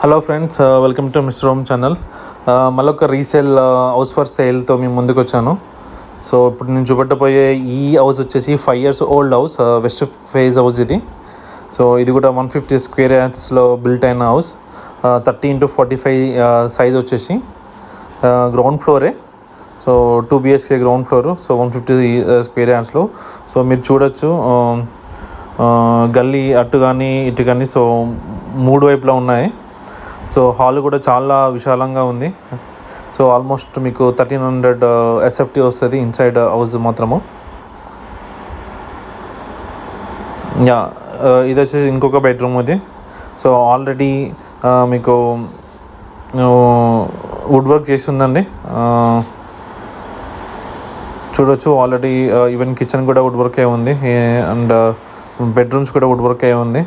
Hello friends welcome to mister home channel మళ్ళొక resale house for సేల్తో మేము ముందుకు వచ్చాను. సో ఇప్పుడు నేను చూపెట్టబోయే ఈ హౌస్ వచ్చేసి five years old house west phase house ఇది. సో ఇది కూడా వన్ ఫిఫ్టీ స్క్వేర్ యార్డ్స్లో బిల్ట్ అయిన house thirty into forty five size వచ్చేసి ground ఫ్లోరే so two BHK ground floor so one fifty square యార్డ్స్లో so మీరు చూడొచ్చు um, uh, గల్లీ అటు కానీ ఇటు కానీ సో మూడు వైపులా ఉన్నాయి. సో హాల్ కూడా చాలా విశాలంగా ఉంది. సో ఆల్మోస్ట్ మీకు థర్టీన్ హండ్రెడ్ ఎస్ఎఫ్టీ వస్తుంది ఇన్సైడ్ హౌస్ మాత్రము. యా ఇది వచ్చేసి ఇంకొక బెడ్రూమ్ ఇది. సో ఆల్రెడీ మీకు వుడ్ వర్క్ చేసి ఉందండి. చూడొచ్చు ఆల్రెడీ ఈవెన్ కిచెన్ కూడా వుడ్ వర్క్ అయి ఉంది అండ్ బెడ్రూమ్స్ కూడా వుడ్ వర్క్ అయి ఉంది.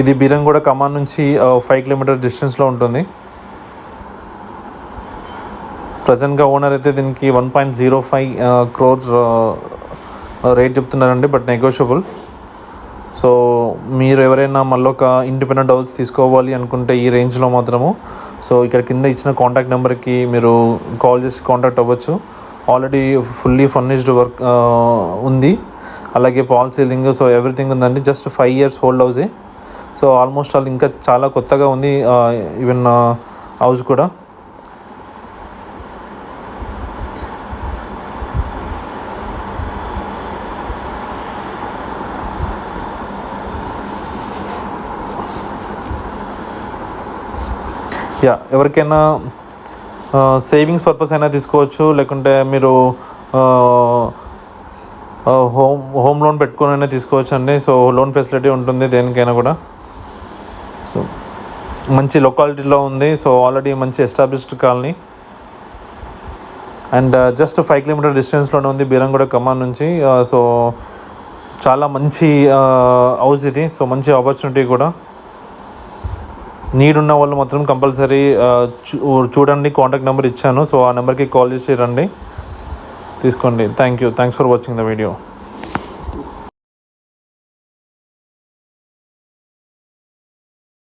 ఇది బీరంగూడ కమాన్ నుంచి ఫైవ్ కిలోమీటర్ డిస్టెన్స్లో ఉంటుంది. ప్రజెంట్గా ఓనర్ అయితే దీనికి one point zero five crores rate చెప్తున్నారండి బట్ నెగోషియబుల్ సో మీరు ఎవరైనా మళ్ళీ ఒక ఇండిపెండెంట్ హౌస్ తీసుకోవాలి అనుకుంటే ఈ రేంజ్లో మాత్రము. సో ఇక్కడ కింద ఇచ్చిన కాంటాక్ట్ నెంబర్కి మీరు కాల్ చేసి కాంటాక్ట్ అవ్వచ్చు. ఆల్రెడీ ఫుల్లీ ఫర్నిష్డ్ వర్క్ ఉంది. అలాగే పాల్ సీలింగ్ సో ఎవ్రీథింగ్ ఉందండి. జస్ట్ ఫైవ్ ఇయర్స్ హోల్డ్ హౌసే సో ఆల్మోస్ట్ ఆల్ ఇంకా చాలా కొత్తగా ఉంది ఈవెన్ హౌస్ కూడా. యా ఎవరికైనా సేవింగ్స్ పర్పస్ అయినా తీసుకోవచ్చు లేకుంటే మీరు హోమ్ హోమ్ లోన్ పెట్టుకొని అయినా తీసుకోవచ్చు అండి సో లోన్ ఫెసిలిటీ ఉంటుంది దేనికైనా కూడా. మంచి లొకాలిటీలో ఉంది. సో ఆల్రెడీ మంచి established colony. And just five kilometre డిస్టెన్స్లోనే ఉంది బీరంగూడ కమాన్ నుంచి. Uh, సో చాలా మంచి uh, హౌస్ ఇది. సో మంచి ఆపర్చునిటీ కూడా. నీడ్ ఉన్న వాళ్ళు మాత్రం కంపల్సరీ uh, చూడండి. కాంటాక్ట్ నెంబర్ ఇచ్చాను. సో ఆ నెంబర్కి కాల్ చేసి రండి. తీసుకోండి. Thank you thanks for watching the video